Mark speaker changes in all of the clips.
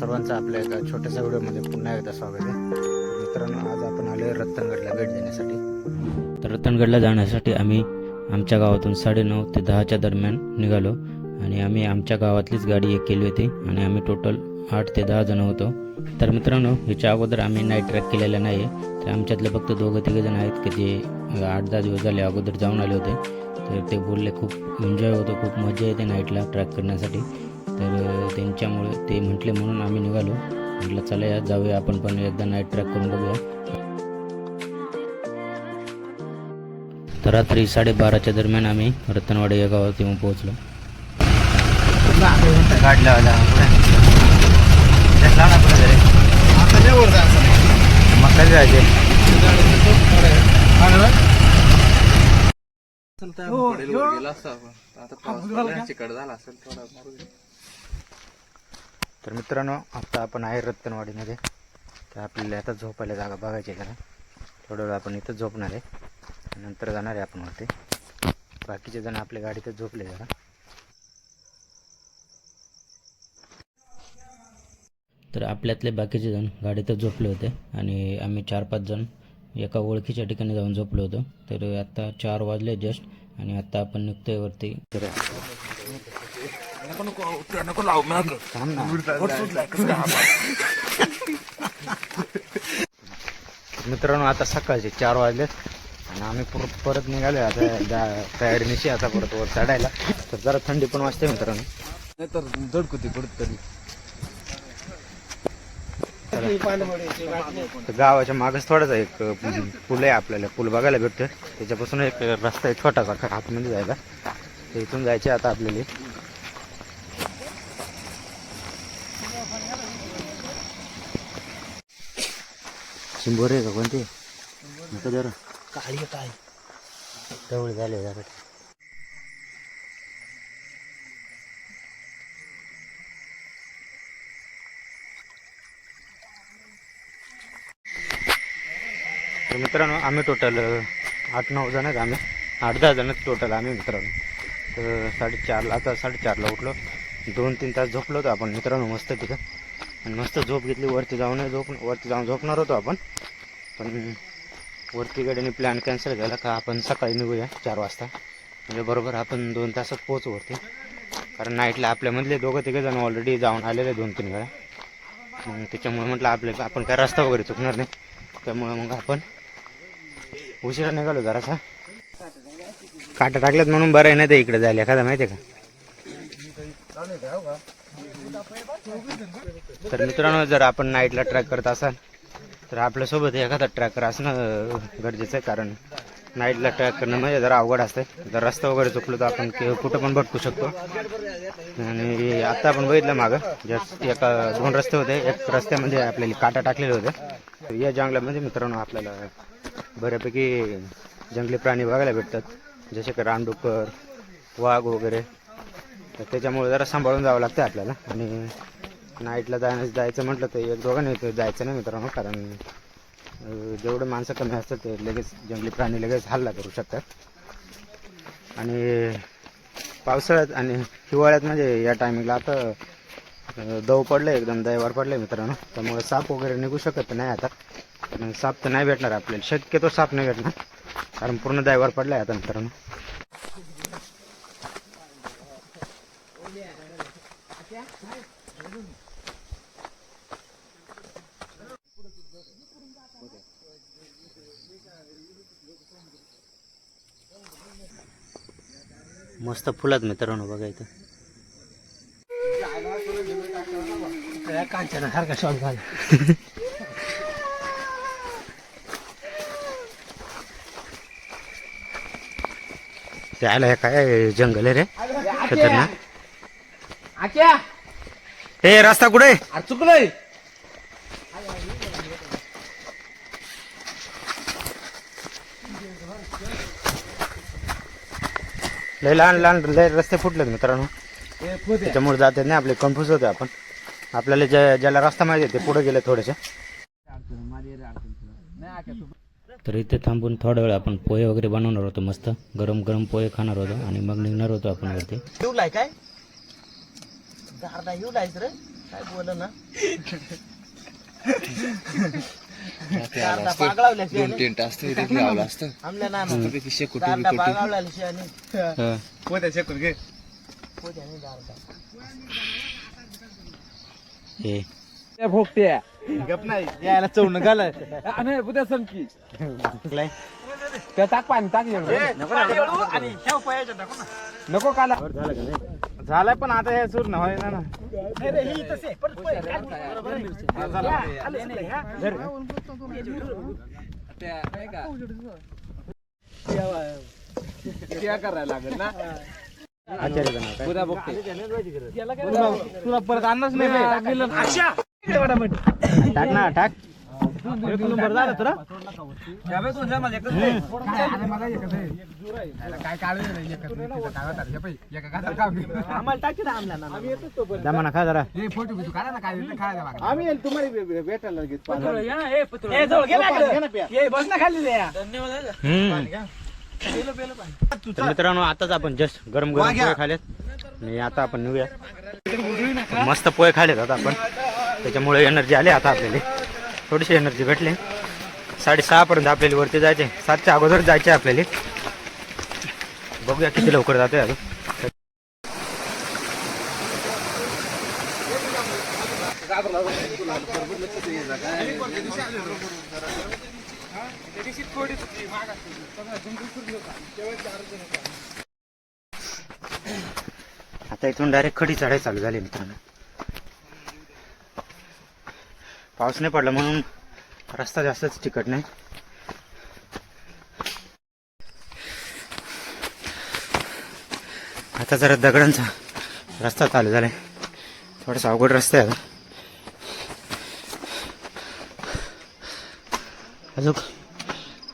Speaker 1: सर्वांचं आपल्या एका छोट्याशा व्हिडिओमध्ये पुन्हा एकदा स्वागत आहे. मित्रांनो आज आपण आलो रत्तनगडला भेट देण्यासाठी.
Speaker 2: तर रतनगडला जाण्यासाठी आम्ही आमच्या गावातून साडेनऊ ते दहाच्या दरम्यान निघालो आणि आम्ही आमच्या गावातलीच गाडी एक केली होती आणि आम्ही टोटल आठ ते दहा जण होतो. तर मित्रांनो ह्याच्या अगोदर आम्ही नाईट ट्रॅक केलेला नाही आहे तर आमच्यातले फक्त दोघं तिघे जण आहेत की जे आठ दहा दिवस झाले अगोदर जाऊन आले होते. तर ते बोलले खूप एन्जॉय होतो खूप मजा येते नाईटला ट्रॅक करण्यासाठी. तर त्यांच्यामुळे ते म्हटले म्हणून आम्ही निघालो. म्हटलं चला या जाऊया आपण पण एकदा नाईट ट्रॅक करून बघूया. तर रात्री साडेबाराच्या दरम्यान आम्ही रतनवाडी या गावात येऊन पोहोचलो.
Speaker 1: गाडी लावायला मग कधी जायचे तर मित्रांनो आता आपण आहे रत्तनवाडीमध्ये तर आपल्याला आता झोपायला जागा बघायची जरा. थोडा वेळ आपण इथंच झोपणार आहे. नंतर जाणार आहे आपण वरती. बाकीचे जण आपल्या गाडीतच झोपले जरा.
Speaker 2: तर आपल्यातले बाकीचे जण गाडीतच झोपले होते. आणि आम्ही चार पाच जण एका ओळखीच्या ठिकाणी जाऊन झोपलो होतो. तर आता चार वाजले जस्ट. आणि आता आपण निघतोय वरती.
Speaker 1: तर थांब ना. मित्रांनो आता सकाळचे चार वाजलेत आणि आम्ही परत परत निघालो आता जा- तयारीनिशी आता परत वर चढायला. तर जरा थंडी पण वाजते मित्रांनो.
Speaker 3: नाहीतर दडकुती पडत तरी.
Speaker 1: तर गावाच्या मागच थोडासा एक अं, पूल आहे आपल्याला. पूल बघायला भेटतोय. त्याच्यापासून एक रस्ता आहे छोटासा आतमध्ये जायला. तर इथून जायचे आता आपल्याला. शिंबोरे आहे का कोणते? नका जरा.
Speaker 3: काळी काय
Speaker 1: तेवढे झाले जरा तर मित्रांनो आम्ही टोटल आठ नऊ जण आहेत आम्ही. आठ दहा जण टोटल आम्ही मित्रांनो. तर साडेचारला आता साडेचारला उठलो. दोन तीन तास झोपलो होतो आपण. मित्रांनो मस्त तिथं. आणि मस्त झोप घेतली. वरती जाऊन झोप वरती जाऊन झोपणार होतो आपण. पण वरती गाडीने प्लॅन कॅन्सल केला का आपण सकाळी निघूया चार वाजता. म्हणजे बरोबर आपण दोन तासात पोहोचू वरती. कारण नाईटला आपल्यामधले दोघं तिघे जण ऑलरेडी जाऊन आलेले दोन तीन वेळा. मग त्याच्यामुळे म्हटलं आपले आपण काय रस्ता वगैरे चुकणार नाही. त्यामुळे मग आपण उशिरा निघालो जरासा. काटा टाकल्यात म्हणून बरं आहे नाही ते इकडे जायला. एखादा माहिती आहे का? तर मित्रांनो जर आपण नाईटला ट्रॅक करत असाल तर आपल्यासोबत एखादा ट्रॅकर असणं गरजेचं आहे. कारण नाईटला ट्रॅक करणं म्हणजे जरा अवघड असते जर रस्ता वगैरे चुकलो तर आपण कुठं पण भटकू शकतो. आणि आता आपण बघितलं मागं जस्ट एका दोन रस्ते होते. एक रस्त्यामध्ये आपल्याला काटा टाकलेले होते. तर या जंगलामध्ये मित्रांनो आपल्याला बऱ्यापैकी जंगली प्राणी बघायला भेटतात. जसे की रानडुक्कर वाघ वगैरे. तर त्याच्यामुळे जरा सांभाळून जावं लागतं आपल्याला. आणि नाईटला जाण्या जायचं म्हटलं तर एक दोघांनी तर जायचं नाही मित्रांनो कारण जेवढे माणसं कमी असतात ते लगेच जंगली प्राणी लगेच हल्ला करू शकतात. आणि पावसाळ्यात आणि हिवाळ्यात म्हणजे या टायमिंगला आता दव पडलं एकदम दैवार पडलं मित्रांनो. त्यामुळे साप वगैरे निघू शकत नाही आता. साप तर नाही भेटणार आपल्याला. शक्यतो साप नाही भेटणार. कारण पूर्ण दैवार आहे आता मित्रांनो. मस्त फुलात मित्रांनो बघा इथं.
Speaker 3: कांचना सारखा शॉट झाला
Speaker 1: त्याला हे काय जंगल आहे रे. खतरनाक. हे रस्ता कुठे
Speaker 3: चुकलंय.
Speaker 1: लय लहान लहान लय रस्ते फुटलेत मित्रांनो. त्याच्यामुळे जाते नाही आपले कन्फ्युज होते आपण. आपल्याला ज्या ज्याला रस्ता माहिती आहे ते पुढे गेले थोडेसे.
Speaker 2: तर इथे थांबून थोडा वेळ आपण पोहे वगैरे बनवणार होतो मस्त. गरम गरम पोहे खाणार होतो आणि मग निघणार होतो आपण वरती.
Speaker 3: काय? अर्धा येऊ रे? काय बोल ना
Speaker 4: दोन टेंट असतं ते लावलं असतं.
Speaker 3: आमल्या
Speaker 4: शेकोटी पोत्या घे.
Speaker 3: पोत्या नाही
Speaker 2: हे.
Speaker 3: भोगत्या गप नाही यायला चवण घाल उद्या संकी. त्या टाक पाणी टाक नको काला. झालाय पण आता हे सुर ना. ना करायला लागेल ना? तुला परत आणच नाही
Speaker 1: टाक ना टाक.
Speaker 3: एक नंबर झाला तर आम्हाला टाकी ना आमला ना
Speaker 1: खा जरा
Speaker 3: आम्ही तुम्हाला भेटायला बस ना खाली
Speaker 1: तर मित्रांनो आताच आपण जस्ट गरम गरम पोहे खालेत आणि आता आपण निघूया. मस्त पोहे खालेत आता आपण. त्याच्यामुळे एनर्जी आली आता आपल्याला. थोडीशी एनर्जी भेटली. साडेसहापर्यंत आपल्याला वरती जायचे. सातच्या अगोदर जायचे आपल्याला. बघूया किती लवकर जाते अजून. आता इथून डायरेक्ट खडी चढाई चालू झाली मित्रांनो. पाऊस नाही पडला म्हणून रस्ता जास्तच तिकट नाही. आता जरा दगडांचा रस्ता चालू झालाय. थोडासा अवघड रस्ता आहे आता. अजून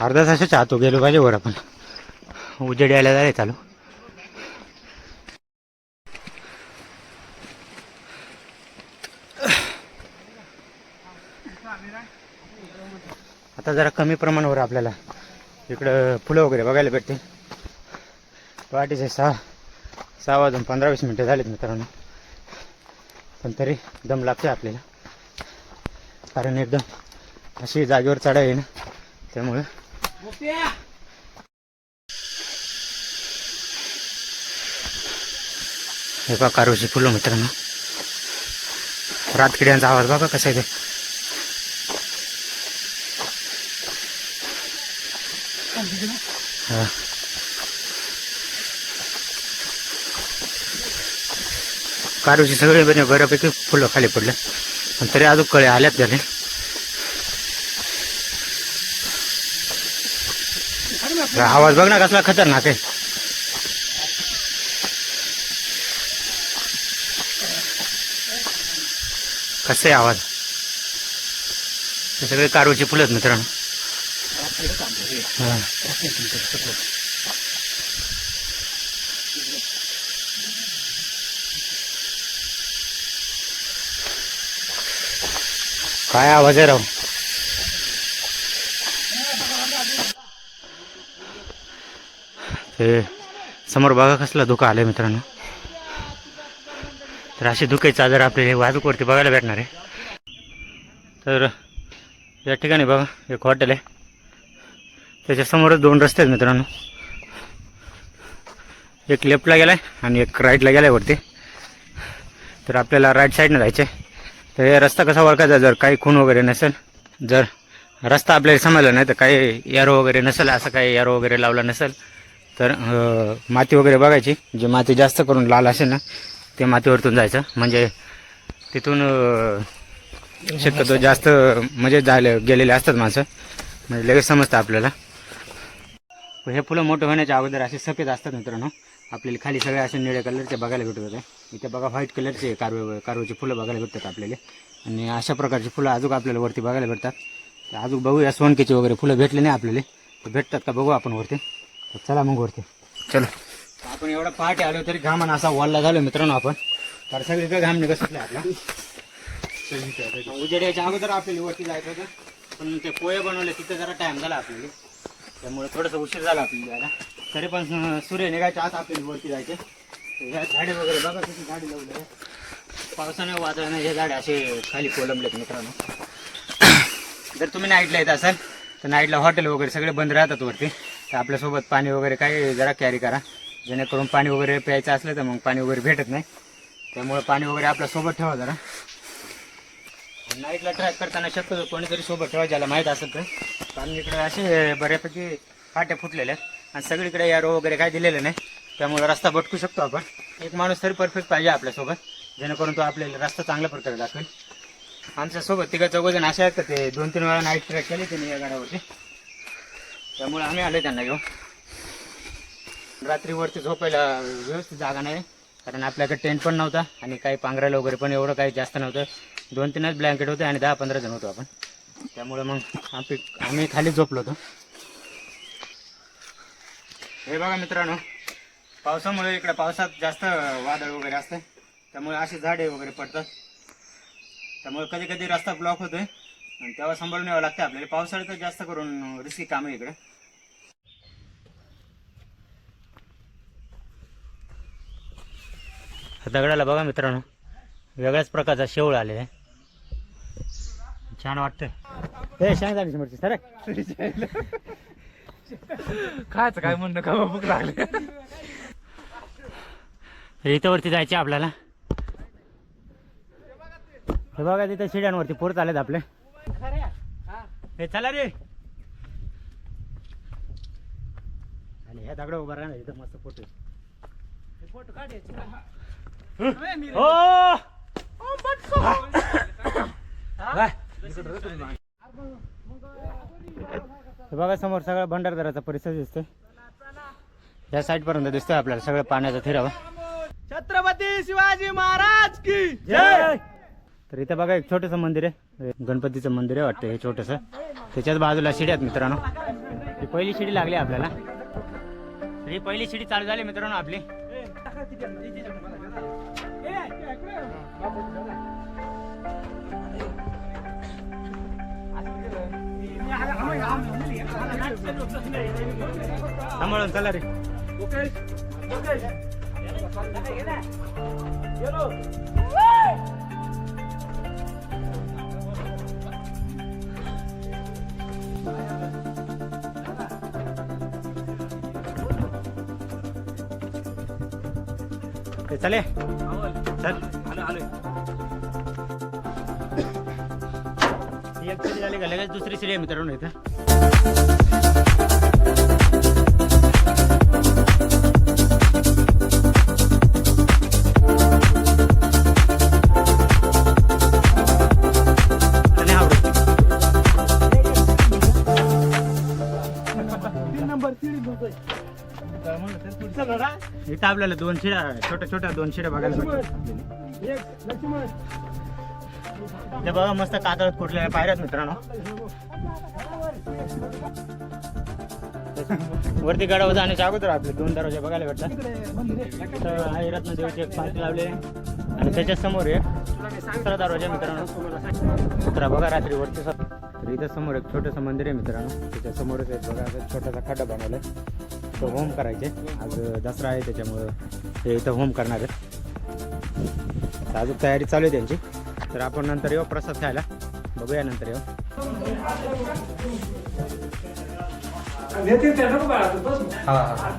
Speaker 1: अर्धा तासाच्या आतो गेलो पाहिजे वर आपण. उजेड यायला झाले चालू. आता जरा कमी प्रमाणावर आपल्याला इकडं फुलं वगैरे बघायला भेटते पहाटेचे सहा सहा वाजून पंधरा वीस मिनटं झालीत मित्रांनो. पण तरी दम लागते आपल्याला. कारण एकदम अशी जागेवर चढाई आहे ना त्यामुळे हे बघा कारोशी फुलं मित्रांनो. रातकिड्यांचा आवाज बघा कसा आहे ते. कारूची सगळे म्हणजे बऱ्यापैकी फुलं खाली पडले पण तरी अजून कळे आल्यात त्याने आवाज बघ ना कसला खतरनाक आहे. कसे आहे आवाज? सगळे कारूची फुलं मित्रांनो. काय आवाज आहे राव? ते समोर बघा कसला धुका आलाय मित्रांनो. तर अशी धुके चादर आपल्याला वाहतूकवरती बघायला भेटणार आहे. तर या ठिकाणी बघा एक हॉटेल आहे. त्याच्यासमोरच दोन रस्ते आहेत मित्रांनो. एक लेफ्टला गेलाय आणि एक राईटला गेलाय वरती. तर आपल्याला राईट साईडनं जायचं आहे तर हे रस्ता कसा ओळखायचा? जर काही खून वगैरे नसेल जर रस्ता आपल्याला समजला नाही तर काही यारो वगैरे नसेल असं काही यारो वगैरे लावला नसेल तर माती वगैरे बघायची. जी माती जास्त करून लाल असेल ना ते मातीवरतून जायचं. म्हणजे तिथून शक्यतो जास्त म्हणजे झाले गेलेले असतात माणसं. म्हणजे लगेच समजतं आपल्याला. हे फुलं मोठं होण्याच्या अगोदर असे सफेद असतात मित्रांनो. आपल्याला खाली सगळे असे निळ्या कलरचे बघायला भेटत होते. इथे बघा व्हाईट कलरचे कारवे कारवेची फुलं बघायला भेटतात आपल्याला. आणि अशा प्रकारची फुलं अजून आपल्याला वरती बघायला भेटतात. तर अजून बघूया सोनकीची वगैरे फुलं भेटले नाही आपल्याला. ते भेटतात का बघू आपण वरती. तर चला मग वरती. चलो. आपण एवढा पहाटे आलो तरी घामान असा वल्ला झालो मित्रांनो आपण. तर सगळीकडे घाम निघत सुटले आपला उजेड याच्या अगोदर आपल्याला वरती जायचं होतं. पण ते पोहे बनवले तिथे जरा टाइम झाला आपल्याला. त्यामुळे थोडंसं उशीर झाला आपल्याला जायला. तरी पण सूर्य निघायच्या आत आपल्याला वरती जायचे. ह्या झाडे वगैरे बघा किती झाडे लावले आहे. पावसाने वादळाने हे झाडे असे खाली कोलमलेत मित्रांनो. जर तुम्ही नाईटला येत असाल तर नाईटला हॉटेल वगैरे सगळे बंद राहतात वरती. तर आपल्यासोबत पाणी वगैरे काही जरा कॅरी करा. जेणेकरून पाणी वगैरे प्यायचं असलं तर मग पाणी वगैरे भेटत नाही. त्यामुळे पाणी वगैरे आपल्यासोबत ठेवा जरा. नाईटला ट्रॅक करताना शक्यतो कोणीतरी सोबत ठेवा ज्याला माहीत असेल तर. कारण इकडे असे बऱ्यापैकी फाट्या फुटलेल्या आहेत. आणि सगळीकडे यारो वगैरे काय दिलेलं नाही. त्यामुळे रस्ता भटकू शकतो आपण. एक माणूस तरी परफेक्ट पाहिजे आपल्यासोबत. जेणेकरून तो आपल्याला रस्ता चांगल्या प्रकारे दाखवेल. आमच्यासोबत तिघा चौघजण असे आहेत का ते दोन तीन वेळा नाईट ट्रॅक केले त्यांनी या गाड्यावरती. त्यामुळे आम्ही आलो त्यांना घेऊन. रात्रीवरती झोपायला व्यवस्थित जागा नाही. कारण आपल्याकडे टेंट पण नव्हता आणि काही पांघरायला वगैरे पण एवढं काही जास्त नव्हतं. दोन तीनच ब्लँकेट होते आणि दहा पंधरा जण होतो आपण. त्यामुळे मग आम्ही आम्ही खाली झोपलो होतो. हे बघा मित्रांनो पावसामुळे इकडे पावसात जास्त वादळ वगैरे असते. त्यामुळे अशी झाडे वगैरे पडतात. त्यामुळे कधी कधी रस्ता ब्लॉक होतोय. आणि तेव्हा सांभाळून यावं लागतं आपल्याला. पावसाळ्यात जास्त करून रिस्की काम आहे इकडे. दगडाला बघा मित्रांनो वेगळ्याच प्रकारचा शेवळ आलेला आहे. छान वाटतं हे शांत झाली समोरची सर.
Speaker 3: खायचं काय म्हणणं? का भूक लागले?
Speaker 1: इथं वरती जायचे आपल्याला. हे बघा तिथं शिड्यांवरती पोरत आलेत आपले. हे चला रे. आणि ह्या दगड उभा राहणार इथं मस्त फोटो हो. हे बघा समोर सगळा भंडारदराचा परिसर दिसतोय. या साईड पर्यंत दिसतोय आपल्याला सगळं पाण्याचा थिरावा.
Speaker 3: छत्रपती शिवाजी महाराज की
Speaker 1: जय! तर इथं बघा एक छोटंसं मंदिर आहे. गणपतीचं मंदिर आहे वाटतं हे छोटंसं. त्याच्याच बाजूला शिडी आहेत मित्रांनो. ही पहिली शिडी लागली आपल्याला. तर ही पहिली शिडी चालू झाली मित्रांनो आपली. सांभाळून चला रे. चले चल. आलो आलो एक सिडी झाली का? लगेच दुसरी सिडी आहे मित्रांनो इथं. इथं आपल्याला दोन शिड्या छोट्या छोट्या दोन शिड्या बघायला भेटतात. ते बघा मस्त कातळत कुठल्या पायऱ्यात मित्रांनो. वरती गडावर जाण्याच्या अगोदर आपले दोन दरवाजे बघायला भेटतात. तर आहे रत्नदेवीची एक पार्टी लावले आणि त्याच्यासमोर एक दुसरा दरवाजा मित्रांनो. तर बघा रात्री वरती तर इथं समोर एक छोटंसं मंदिर आहे मित्रांनो. त्याच्या समोरच एक बघा असं छोटासा खड्डा बनवलाय. तो होम करायचे. आज दसरा आहे त्याच्यामुळं ते इथं होम करणार आहेत. अजून तयारी चालू आहे त्यांची. तर आपण नंतर येऊ प्रसाद खायला. बघूया नंतर येऊ. हा हा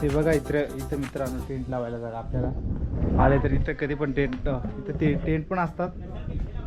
Speaker 5: ते बघा इथं इथं मित्रांनो टेंट लावायला जागा आपल्याला. आले तर इथं कधी पण टेंट इथं ते टेंट पण असतात.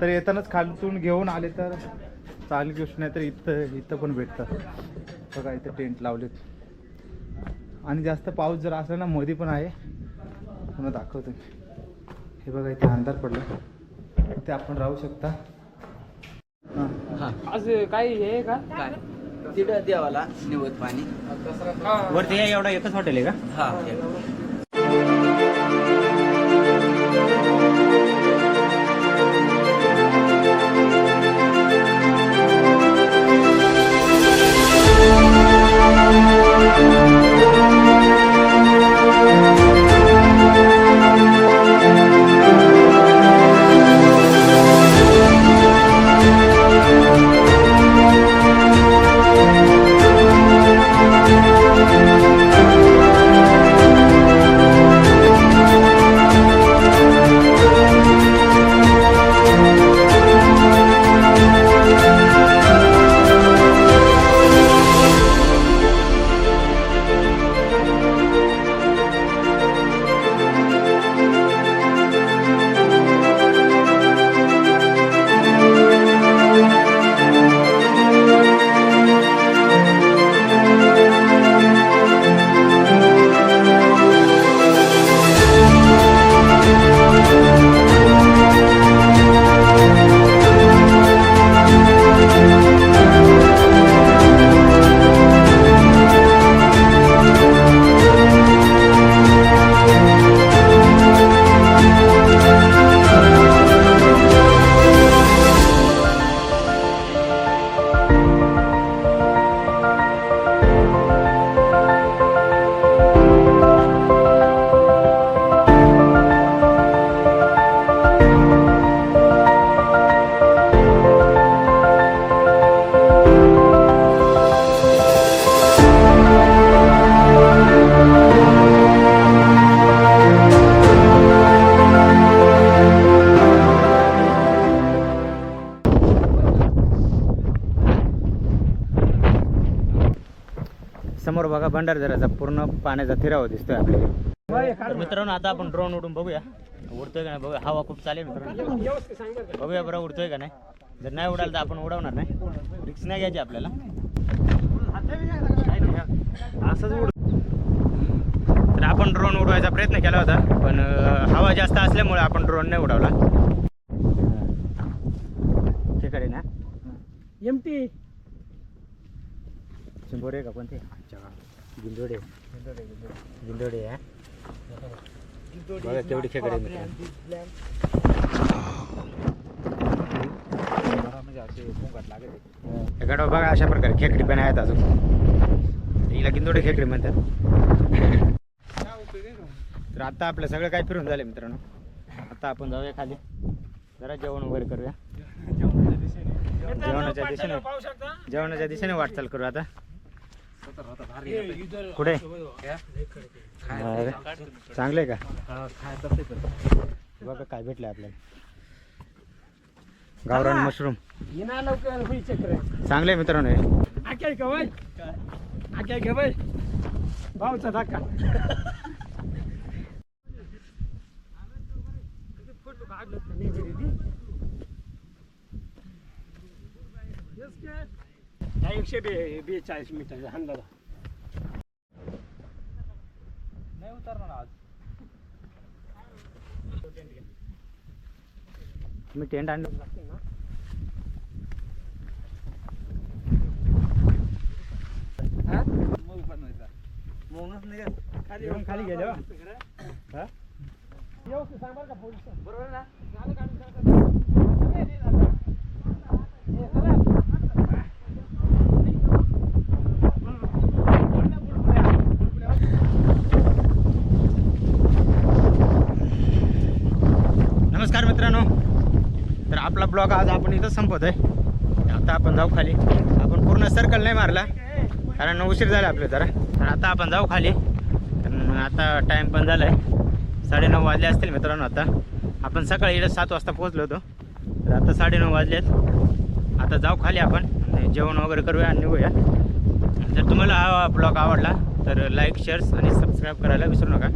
Speaker 5: तर येतानाच खालतून घेऊन आले तर चालेल गोष्ट नाही तर इथं इथं पण भेटतात बघा इथं टेंट लावलेत. आणि जास्त पाऊस जर असला ना मध्ये पण आहे. पुन्हा दाखवतो मी. हे बघा इथे अंधार पडला. इथे आपण राहू शकता. हां.
Speaker 3: असं काही हे का? काय?
Speaker 4: तिथं देवाला निवत पाणी.
Speaker 1: वरती हे एवढं एकच हॉटेल आहे का?
Speaker 4: हा.
Speaker 1: समोर बघा भंडारदऱ्याचा पूर्ण पाण्याचा थिरावा दिसतोय आपल्याला. तर मित्रांनो आता आपण ड्रोन उडून बघूया. उडतोय का नाही बघूया? हवा खूप चालेल मित्रांनो. बघूया बरं उडतोय का नाही? जर नाही उडाल तर आपण उडवणार नाही. रिक्स नाही घ्यायची आपल्याला. असंच उड तर आपण ड्रोन उडवायचा प्रयत्न केला होता पण हवा जास्त असल्यामुळे आपण ड्रोन नाही उडवला. तिकडे ना.
Speaker 3: एमटी
Speaker 1: चिंबोरे का कोणते? गिंदोडे. बघा केवढी खेकडे. खेकडा बघा अशा प्रकारे खेकडी पण आहेत अजून. हिला गिंदोडे खेकडी म्हणतात. तर आता आपलं सगळं काय फिरून झालं मित्रांनो? आता आपण जाऊया खाली. जरा जेवण वगैरे करूया. जेवणाच्या दिशेने. जेवणाच्या दिशेने. वाटचाल करू आता. कुठे? चांगले का? बघा काय भेटलं आपल्याला. गावरान मशरूम. चांगले मित्रांनो
Speaker 3: भाऊचा धक्का एकशे बे बेचाळीस मीटर अंदाजा
Speaker 5: नाही उतरणार आज.
Speaker 1: मी टेंट आणलं.
Speaker 5: मग बनवायचा
Speaker 3: मगच नाही खाली
Speaker 5: येऊन खाली गेले हो. हा?
Speaker 3: व्यवस्थित सांग बरं का पोलीस. बरोबर ना? झालं का?
Speaker 1: नमस्कार मित्रांनो तर आपला ब्लॉग आज आपण इथं संपत आहे आता आपण जाऊ खाली. आपण पूर्ण सर्कल नाही मारला. कारण उशीर झाला आपलं जरा. तर आता आपण जाऊ खाली. आता टाईम पण झाला आहे साडेनऊ वाजले असतील मित्रांनो आता. आपण सकाळी इकडे सात वाजता पोहोचलो होतो. तर आता साडेनऊ वाजलेत. आता जाऊ खाली आपण. जेवण वगैरे करूया आणि निघूया. जर तुम्हाला हा ब्लॉग आवडला तर लाईक शेअर्स आणि सबस्क्राईब करायला विसरू नका.